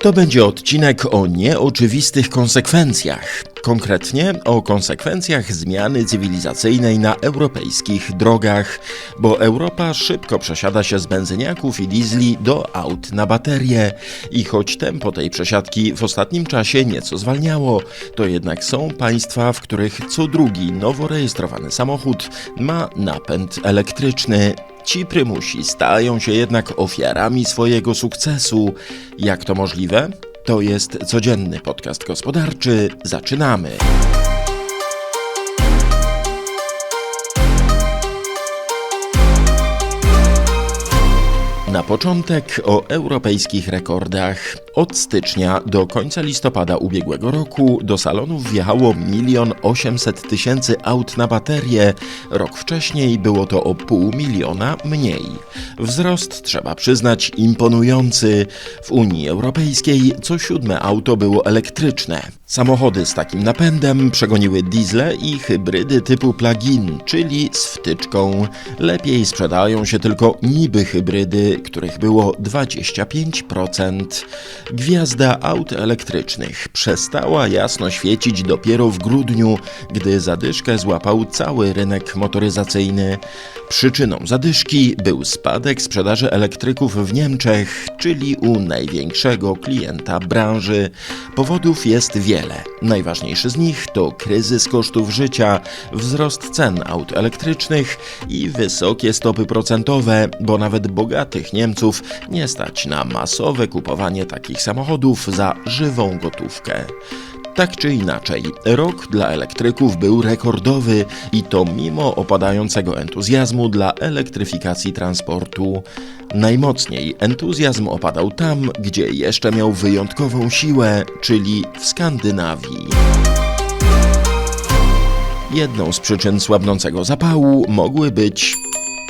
To będzie odcinek o nieoczywistych konsekwencjach. Konkretnie o konsekwencjach zmiany cywilizacyjnej na europejskich drogach, bo Europa szybko przesiada się z benzyniaków i diesli do aut na baterie. I choć tempo tej przesiadki w ostatnim czasie nieco zwalniało, to jednak są państwa, w których co drugi nowo rejestrowany samochód ma napęd elektryczny. Ci prymusi stają się jednak ofiarami swojego sukcesu. Jak to możliwe? To jest codzienny podcast gospodarczy. Zaczynamy. Na początek o europejskich rekordach. Od stycznia do końca listopada ubiegłego roku do salonów wjechało 1 800 tysięcy aut na baterie. Rok wcześniej było to o pół miliona mniej. Wzrost, trzeba przyznać, imponujący. W Unii Europejskiej co siódme auto było elektryczne. Samochody z takim napędem przegoniły diesle i hybrydy typu plug-in, czyli z wtyczką. Lepiej sprzedają się tylko niby hybrydy, których było 25%. Gwiazda aut elektrycznych przestała jasno świecić dopiero w grudniu, gdy zadyszkę złapał cały rynek motoryzacyjny. Przyczyną zadyszki był spadek sprzedaży elektryków w Niemczech, czyli u największego klienta branży. Powodów jest wiele. Najważniejszy z nich to kryzys kosztów życia, wzrost cen aut elektrycznych i wysokie stopy procentowe, bo nawet bogatych Niemców nie stać na masowe kupowanie takich samochodów za żywą gotówkę. Tak czy inaczej, rok dla elektryków był rekordowy i to mimo opadającego entuzjazmu dla elektryfikacji transportu. Najmocniej entuzjazm opadał tam, gdzie jeszcze miał wyjątkową siłę, czyli w Skandynawii. Jedną z przyczyn słabnącego zapału mogły być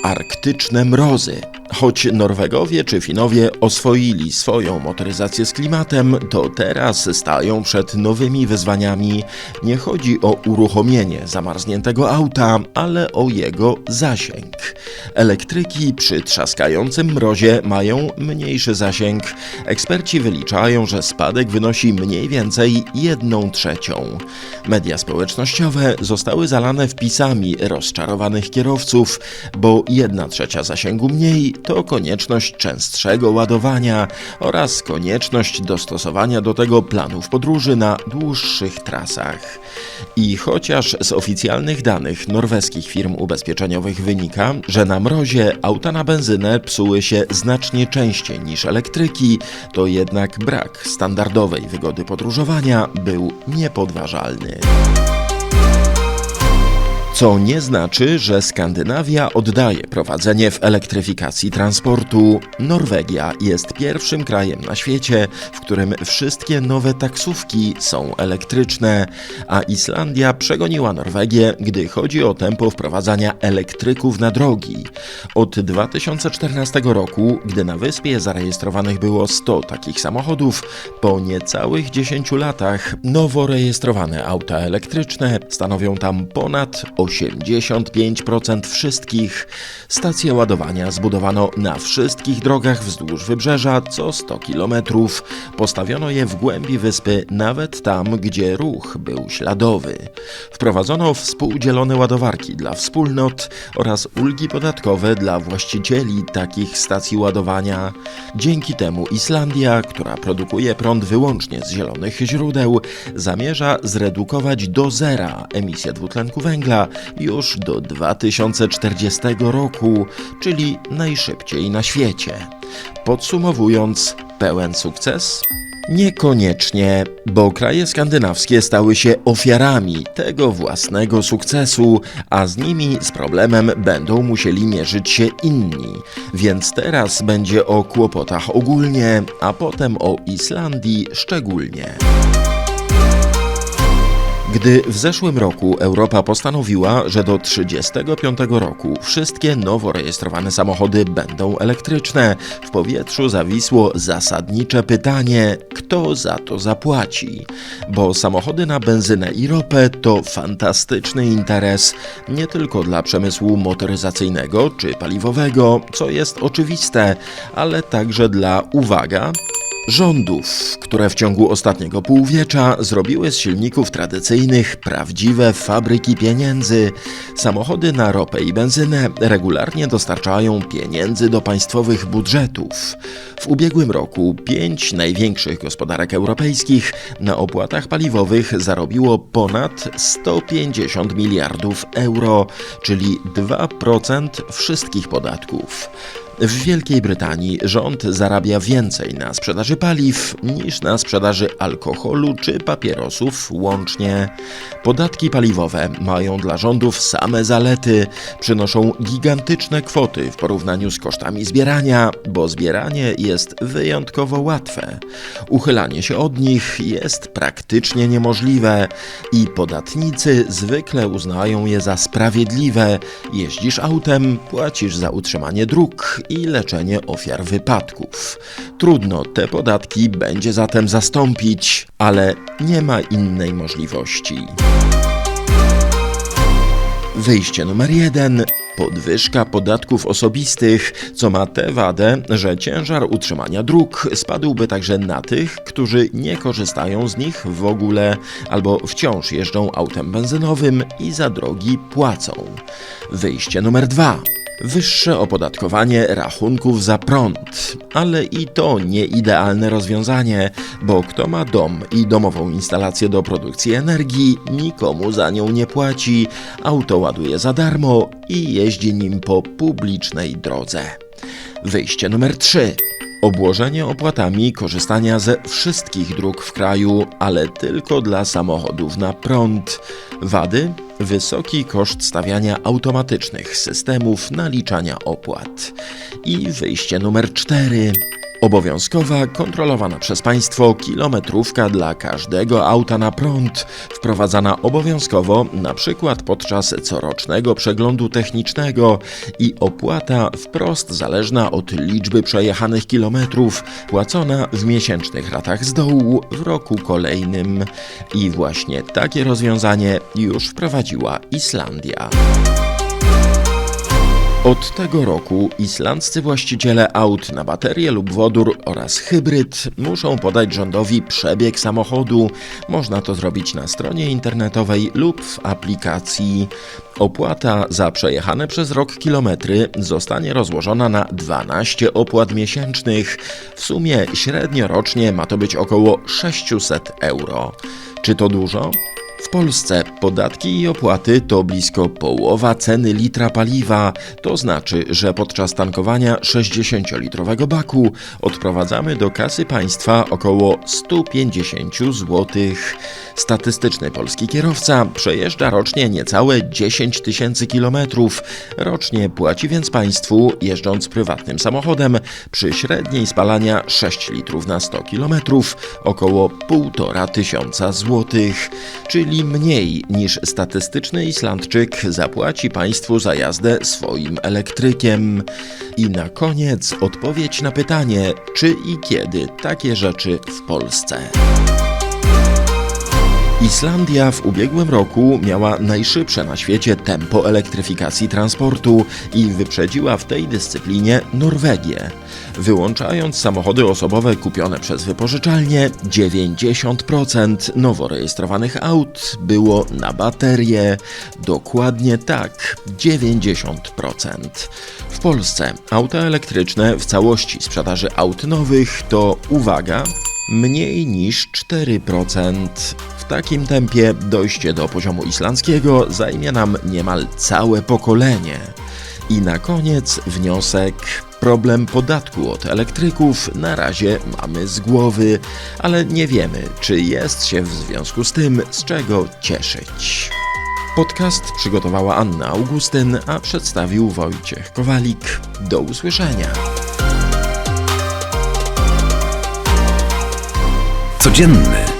arktyczne mrozy. Choć Norwegowie czy Finowie oswoili swoją motoryzację z klimatem, to teraz stają przed nowymi wyzwaniami. Nie chodzi o uruchomienie zamarzniętego auta, ale o jego zasięg. Elektryki przy trzaskającym mrozie mają mniejszy zasięg. Eksperci wyliczają, że spadek wynosi mniej więcej jedną trzecią. Media społecznościowe zostały zalane wpisami rozczarowanych kierowców, bo jedna trzecia zasięgu mniej to konieczność częstszego ładowania oraz konieczność dostosowania do tego planów podróży na dłuższych trasach. I chociaż z oficjalnych danych norweskich firm ubezpieczeniowych wynika, że na mrozie auta na benzynę psuły się znacznie częściej niż elektryki, to jednak brak standardowej wygody podróżowania był niepodważalny. Co nie znaczy, że Skandynawia oddaje prowadzenie w elektryfikacji transportu. Norwegia jest pierwszym krajem na świecie, w którym wszystkie nowe taksówki są elektryczne, a Islandia przegoniła Norwegię, gdy chodzi o tempo wprowadzania elektryków na drogi. Od 2014 roku, gdy na wyspie zarejestrowanych było 100 takich samochodów, po niecałych 10 latach nowo rejestrowane auta elektryczne stanowią tam ponad 85% wszystkich. Stacje ładowania zbudowano na wszystkich drogach wzdłuż wybrzeża co 100 km. Postawiono je w głębi wyspy, nawet tam, gdzie ruch był śladowy. Wprowadzono współdzielone ładowarki dla wspólnot oraz ulgi podatkowe dla właścicieli takich stacji ładowania. Dzięki temu Islandia, która produkuje prąd wyłącznie z zielonych źródeł, zamierza zredukować do zera emisję dwutlenku węgla już do 2040 roku, czyli najszybciej na świecie. Podsumowując, pełen sukces? Niekoniecznie, bo kraje skandynawskie stały się ofiarami tego własnego sukcesu, a z nimi z problemem będą musieli mierzyć się inni. Więc teraz będzie o kłopotach ogólnie, a potem o Islandii szczególnie. Gdy w zeszłym roku Europa postanowiła, że do 35 roku wszystkie nowo rejestrowane samochody będą elektryczne, w powietrzu zawisło zasadnicze pytanie, kto za to zapłaci. Bo samochody na benzynę i ropę to fantastyczny interes nie tylko dla przemysłu motoryzacyjnego czy paliwowego, co jest oczywiste, ale także dla, uwaga, rządów, które w ciągu ostatniego półwiecza zrobiły z silników tradycyjnych prawdziwe fabryki pieniędzy. Samochody na ropę i benzynę regularnie dostarczają pieniędzy do państwowych budżetów. W ubiegłym roku pięć największych gospodarek europejskich na opłatach paliwowych zarobiło ponad 150 miliardów euro, czyli 2% wszystkich podatków. W Wielkiej Brytanii rząd zarabia więcej na sprzedaży paliw niż na sprzedaży alkoholu czy papierosów łącznie. Podatki paliwowe mają dla rządów same zalety, przynoszą gigantyczne kwoty w porównaniu z kosztami zbierania, bo zbieranie jest wyjątkowo łatwe. Uchylanie się od nich jest praktycznie niemożliwe i podatnicy zwykle uznają je za sprawiedliwe. Jeździsz autem, płacisz za utrzymanie dróg i leczenie ofiar wypadków. Trudno te podatki będzie zatem zastąpić, ale nie ma innej możliwości. Wyjście numer jeden. Podwyżka podatków osobistych, co ma tę wadę, że ciężar utrzymania dróg spadłby także na tych, którzy nie korzystają z nich w ogóle albo wciąż jeżdżą autem benzynowym i za drogi płacą. Wyjście numer dwa wyższe opodatkowanie rachunków za prąd. Ale i to nie idealne rozwiązanie, bo kto ma dom i domową instalację do produkcji energii, nikomu za nią nie płaci, auto ładuje za darmo i jeździ nim po publicznej drodze. Wyjście numer 3. Obłożenie opłatami korzystania ze wszystkich dróg w kraju, ale tylko dla samochodów na prąd. Wady? Wysoki koszt stawiania automatycznych systemów naliczania opłat. I wyjście numer 4. Obowiązkowa, kontrolowana przez państwo kilometrówka dla każdego auta na prąd, wprowadzana obowiązkowo przykład podczas corocznego przeglądu technicznego i opłata wprost zależna od liczby przejechanych kilometrów, płacona w miesięcznych ratach z dołu w roku kolejnym. I właśnie takie rozwiązanie już wprowadziła Islandia. Od tego roku islandzcy właściciele aut na baterię lub wodór oraz hybryd muszą podać rządowi przebieg samochodu. Można to zrobić na stronie internetowej lub w aplikacji. Opłata za przejechane przez rok kilometry zostanie rozłożona na 12 opłat miesięcznych. W sumie średnio rocznie ma to być około 600 euro. Czy to dużo? W Polsce podatki i opłaty to blisko połowa ceny litra paliwa. To znaczy, że podczas tankowania 60-litrowego baku odprowadzamy do kasy państwa około 150 zł. Statystyczny polski kierowca przejeżdża rocznie niecałe 10 tysięcy kilometrów. Rocznie płaci więc państwu, jeżdżąc prywatnym samochodem, przy średniej spalania 6 litrów na 100 kilometrów, około 1,5 tysiąca złotych, czyli mniej niż statystyczny Islandczyk zapłaci państwu za jazdę swoim elektrykiem. I na koniec odpowiedź na pytanie, czy i kiedy takie rzeczy w Polsce. Islandia w ubiegłym roku miała najszybsze na świecie tempo elektryfikacji transportu i wyprzedziła w tej dyscyplinie Norwegię. Wyłączając samochody osobowe kupione przez wypożyczalnie, 90% nowo rejestrowanych aut było na baterie. Dokładnie tak, 90%. W Polsce auta elektryczne w całości sprzedaży aut nowych to, uwaga, mniej niż 4%. Takim tempie dojście do poziomu islandzkiego zajmie nam niemal całe pokolenie. I na koniec wniosek. Problem podatku od elektryków na razie mamy z głowy, ale nie wiemy, czy jest się w związku z tym z czego cieszyć. Podcast przygotowała Anna Augustyn, a przedstawił Wojciech Kowalik. Do usłyszenia. Codzienny